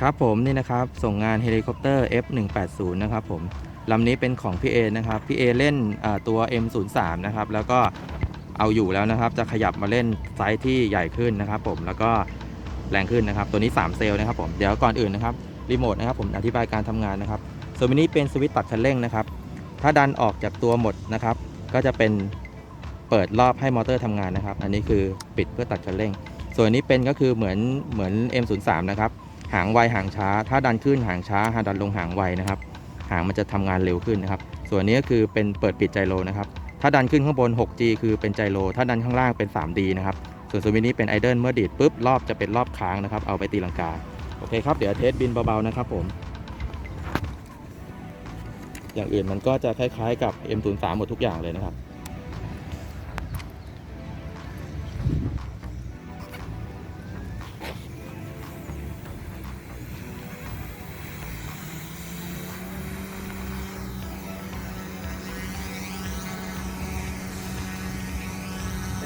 ครับผมนี่นะครับส่งงานเฮลิคอปเตอร์ F180 นะครับผมลำนี้เป็นของพี่เอนะครับพี่เอเล่นอ่าตัว M03 นะครับแล้วก็เอาอยู่แล้วนะครับ จะขยับมาเล่นไซส์ที่ใหญ่ขึ้นนะครับ ผมแล้วก็แรงขึ้นนะครับ ตัวนี้ 3 เซลล์นะครับผมเดี๋ยวก่อนอื่นนะครับรีโมทนะครับผมอธิบายการทำงานนะครับส่วนนี้เป็นสวิตช์ตัดคันเร่งนะครับ ถ้าดันออกจากตัวหมดนะครับ ก็จะเป็นเปิดรอบให้มอเตอร์ทำงานนะครับ อันนี้คือปิดเพื่อตัดคันเร่ง ส่วนนี้เป็นก็คือเหมือนเหมือน M03 นะครับ หางไวหางช้า ถ้าดันขึ้นหางช้าหาดันลงหางไวนะครับ หางมันจะทำงานเร็วขึ้นนะครับ ส่วนนี้ก็คือเป็นเปิดปิดไจโรนะครับ ถ้าดันขึ้นข้างบน 6G คือเป็นไจโร ถ้าดันข้างล่างเป็น 3D นะครับ ส่วนสวิตช์นี้เป็นไอเดิลเมื่อดีดปุ๊บรอบจะเป็นรอบค้างนะครับ เอาไปตีลังกา โอเคครับ เดี๋ยวเทสบินเบาๆนะครับผม อย่างอื่นมันก็จะคล้ายๆกับ M03 หมดทุกอย่างเลยนะครับ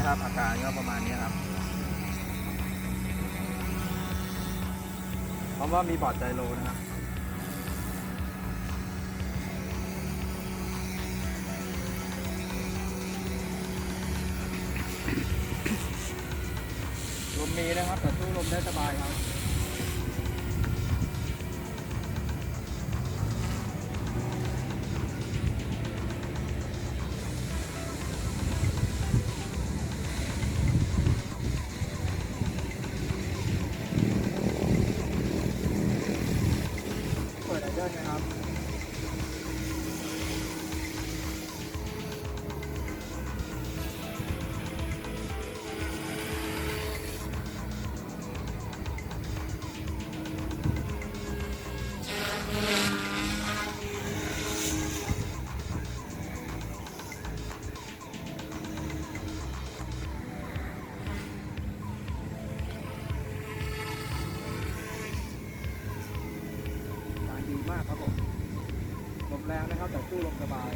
นะครับ อาการก็ประมาณนี้ครับเพราะว่ามีบอร์ดไจโรนะครับลมมีนะครับแต่ตู้ลมได้สบายครับ นะครับากครับผมลมแรงนะครับแต่สู้ลมสบาย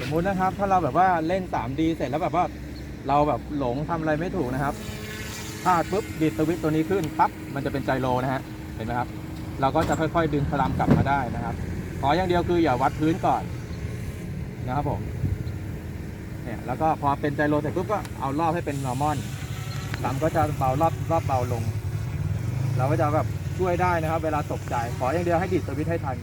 สมมุตินะครับ ถ้าเราแบบว่าเล่น 3D เสร็จแล้วแบบว่าเราแบบหลงทำอะไรไม่ถูกนะครับพลาดปุ๊บดีดสวิตช์ตัวนี้ขึ้นปั๊บมันจะเป็นไจโรนะฮะ ห็นไหมครับ เราก็จะค่อยๆ ดึงพลังกลับมาได้นะครับ ขออย่างเดียวคืออย่าวัดพื้นก่อนนะครับผมเนี่ยแล้วก็พอเป็นไจโรเสร็จปุ๊บก็เอารอบให้เป็นนอร์มอนลำก็จะเบารอบรอบเบาลง เราก็จะแบบช่วยได้นะครับ เวลาตกใจ ขออย่างเดียวให้ดิดสวิตให้ทัน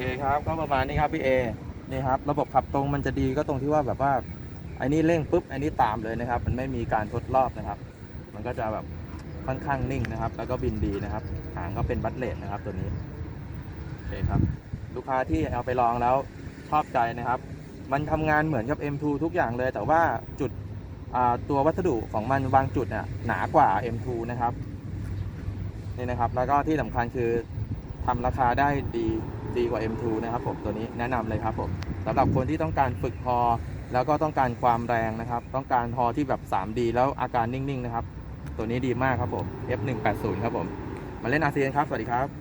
เคครับก็ประมาณนี้ครับพี่เอนี่ครับระบบขับตรงมันจะดีก็ตรงที่ว่าแบบว่าไอ้นี่เร่งปุ๊บไอ้นี่ตามเลยนะครับ มันไม่มีการทดรอบนะครับ มันก็จะแบบค่อนข้างนิ่งนะครับ แล้วก็บินดีนะครับ หางก็เป็นบัตเลตนะครับตัวนี้โอเคครับ ลูกค้าที่เอาไปลองแล้วชอบใจนะครับ มันทำงานเหมือนกับ M2 ทุกอย่างเลย แต่ว่าจุดตัววัสดุของมันบางจุดน่ะหนากว่า M2 นะครับนี่นะครับ แล้วก็ที่สำคัญคือ ทำราคาได้ดีดีกว่า M2 นะครับผมตัวนี้แนะนำเลยครับผมสำหรับคนที่ต้องการฝึกฮอแล้วก็ต้องการความแรงนะครับ ต้องการฮอที่แบบ 3D แล้วอาการนิ่งๆนะครับ ตัวนี้ดีมากครับผม F180 ครับผม มาเล่นอาเซียนครับ สวัสดีครับ